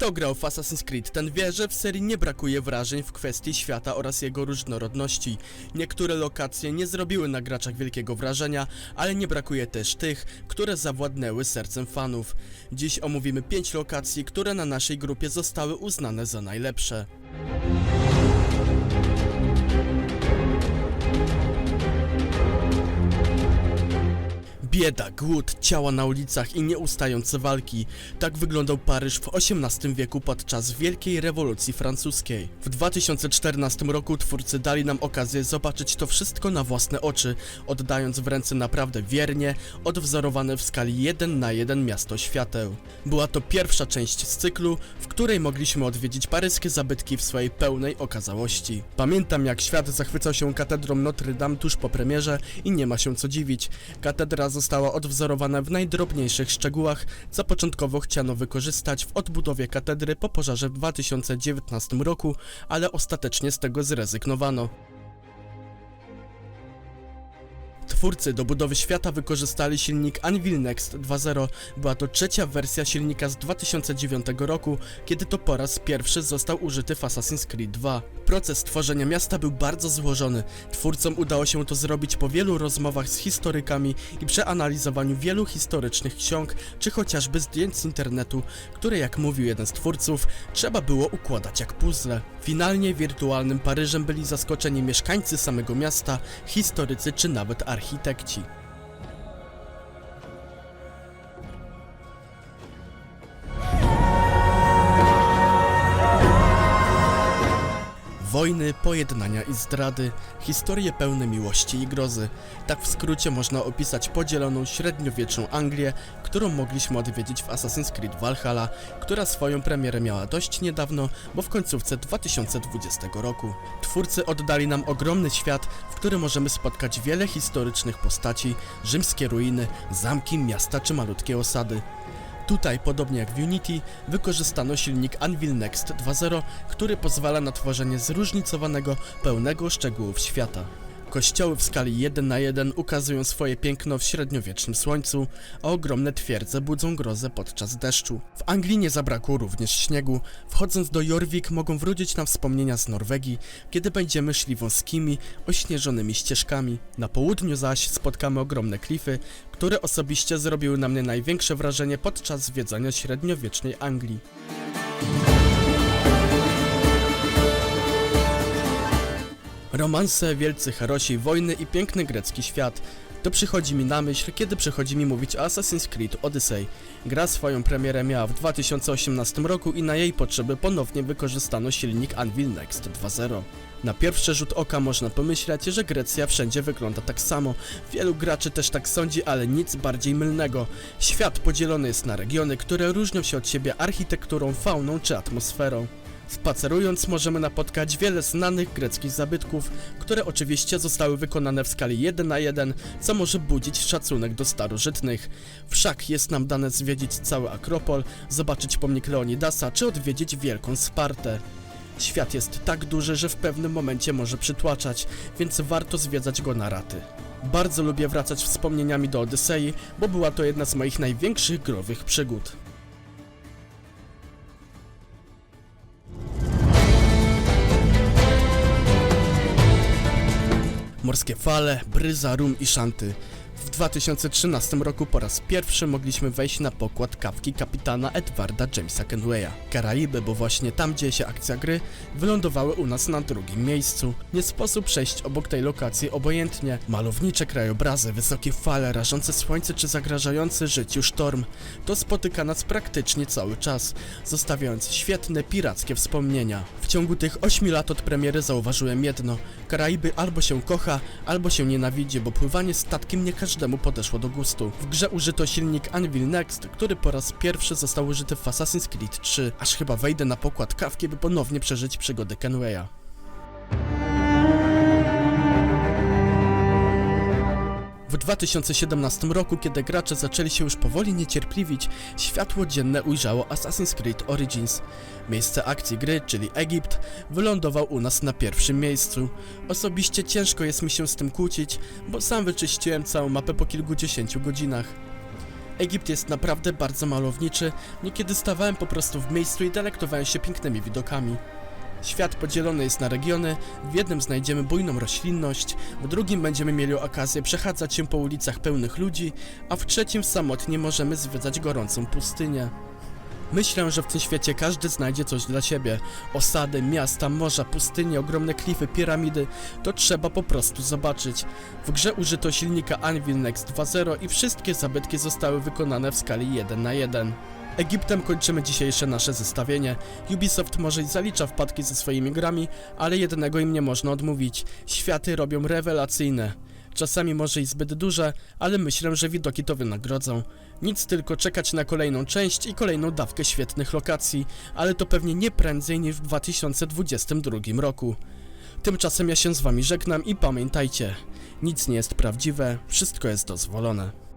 Kto grał w Assassin's Creed, ten wie, że w serii nie brakuje wrażeń w kwestii świata oraz jego różnorodności. Niektóre lokacje nie zrobiły na graczach wielkiego wrażenia, ale nie brakuje też tych, które zawładnęły sercem fanów. Dziś omówimy 5 lokacji, które na naszej grupie zostały uznane za najlepsze. Bieda, głód, ciała na ulicach i nieustające walki. Tak wyglądał Paryż w XVIII wieku podczas Wielkiej Rewolucji Francuskiej. W 2014 roku twórcy dali nam okazję zobaczyć to wszystko na własne oczy, oddając w ręce naprawdę wiernie odwzorowane w skali 1 na 1 miasto świateł. Była to pierwsza część z cyklu, w której mogliśmy odwiedzić paryskie zabytki w swojej pełnej okazałości. Pamiętam jak świat zachwycał się katedrą Notre Dame tuż po premierze i nie ma się co dziwić. Katedra została odwzorowana w najdrobniejszych szczegółach, co początkowo chciano wykorzystać w odbudowie katedry po pożarze w 2019 roku, ale ostatecznie z tego zrezygnowano. Twórcy do budowy świata wykorzystali silnik Unreal Next 2.0. Była to trzecia wersja silnika z 2009 roku, kiedy to po raz pierwszy został użyty w Assassin's Creed 2. Proces tworzenia miasta był bardzo złożony. Twórcom udało się to zrobić po wielu rozmowach z historykami i przeanalizowaniu wielu historycznych ksiąg, czy chociażby zdjęć z internetu, które jak mówił jeden z twórców, trzeba było układać jak puzzle. Finalnie wirtualnym Paryżem byli zaskoczeni mieszkańcy samego miasta, historycy czy nawet architekci architekci. Wojny, pojednania i zdrady, historie pełne miłości i grozy. Tak w skrócie można opisać podzieloną średniowieczną Anglię, którą mogliśmy odwiedzić w Assassin's Creed Valhalla, która swoją premierę miała dość niedawno, bo w końcówce 2020 roku. Twórcy oddali nam ogromny świat, w którym możemy spotkać wiele historycznych postaci, rzymskie ruiny, zamki, miasta czy malutkie osady. Tutaj, podobnie jak w Unity, wykorzystano silnik Unreal Next 2.0, który pozwala na tworzenie zróżnicowanego, pełnego szczegółów świata. Kościoły w skali 1 na 1 ukazują swoje piękno w średniowiecznym słońcu, a ogromne twierdze budzą grozę podczas deszczu. W Anglii nie zabrakło również śniegu. Wchodząc do Jorvik mogą wrócić nam wspomnienia z Norwegii, kiedy będziemy szli wąskimi, ośnieżonymi ścieżkami. Na południu zaś spotkamy ogromne klify, które osobiście zrobiły na mnie największe wrażenie podczas zwiedzania średniowiecznej Anglii. Romanse, wielcy herosi, wojny i piękny grecki świat. To przychodzi mi na myśl, kiedy przychodzi mi mówić o Assassin's Creed Odyssey. Gra swoją premierę miała w 2018 roku i na jej potrzeby ponownie wykorzystano silnik Unreal Next 2.0. Na pierwszy rzut oka można pomyśleć, że Grecja wszędzie wygląda tak samo. Wielu graczy też tak sądzi, ale nic bardziej mylnego. Świat podzielony jest na regiony, które różnią się od siebie architekturą, fauną czy atmosferą. Spacerując możemy napotkać wiele znanych greckich zabytków, które oczywiście zostały wykonane w skali 1 na 1, co może budzić szacunek do starożytnych. Wszak jest nam dane zwiedzić cały Akropol, zobaczyć pomnik Leonidasa czy odwiedzić Wielką Spartę. Świat jest tak duży, że w pewnym momencie może przytłaczać, więc warto zwiedzać go na raty. Bardzo lubię wracać wspomnieniami do Odysei, bo była to jedna z moich największych growych przygód. Morskie fale, bryza, rum i szanty. W 2013 roku po raz pierwszy mogliśmy wejść na pokład kawki kapitana Edwarda Jamesa Kenwaya. Karaiby, bo właśnie tam dzieje się akcja gry, wylądowały u nas na drugim miejscu. Nie sposób przejść obok tej lokacji obojętnie. Malownicze krajobrazy, wysokie fale, rażące słońce czy zagrażający życiu sztorm. To spotyka nas praktycznie cały czas, zostawiając świetne pirackie wspomnienia. W ciągu tych 8 lat od premiery zauważyłem jedno. Karaiby albo się kocha, albo się nienawidzi, bo pływanie statkiem nie każdemu podeszło do gustu. W grze użyto silnik Unreal Next, który po raz pierwszy został użyty w Assassin's Creed 3, aż chyba wejdę na pokład kawki, by ponownie przeżyć przygody Kenwaya. W 2017 roku, kiedy gracze zaczęli się już powoli niecierpliwić, światło dzienne ujrzało Assassin's Creed Origins. Miejsce akcji gry, czyli Egipt, wylądował u nas na pierwszym miejscu. Osobiście ciężko jest mi się z tym kłócić, bo sam wyczyściłem całą mapę po kilkudziesięciu godzinach. Egipt jest naprawdę bardzo malowniczy, niekiedy stawałem po prostu w miejscu i delektowałem się pięknymi widokami. Świat podzielony jest na regiony, w jednym znajdziemy bujną roślinność, w drugim będziemy mieli okazję przechadzać się po ulicach pełnych ludzi, a w trzecim samotnie możemy zwiedzać gorącą pustynię. Myślę, że w tym świecie każdy znajdzie coś dla siebie. Osady, miasta, morza, pustynie, ogromne klify, piramidy. To trzeba po prostu zobaczyć. W grze użyto silnika Anvil Next 2.0 i wszystkie zabytki zostały wykonane w skali 1 na 1. Egiptem kończymy dzisiejsze nasze zestawienie. Ubisoft może i zalicza wpadki ze swoimi grami, ale jednego im nie można odmówić. Światy robią rewelacyjne. Czasami może i zbyt duże, ale myślę, że widoki to wynagrodzą. Nic tylko czekać na kolejną część i kolejną dawkę świetnych lokacji, ale to pewnie nie prędzej niż w 2022 roku. Tymczasem ja się z wami żegnam i pamiętajcie, nic nie jest prawdziwe, wszystko jest dozwolone.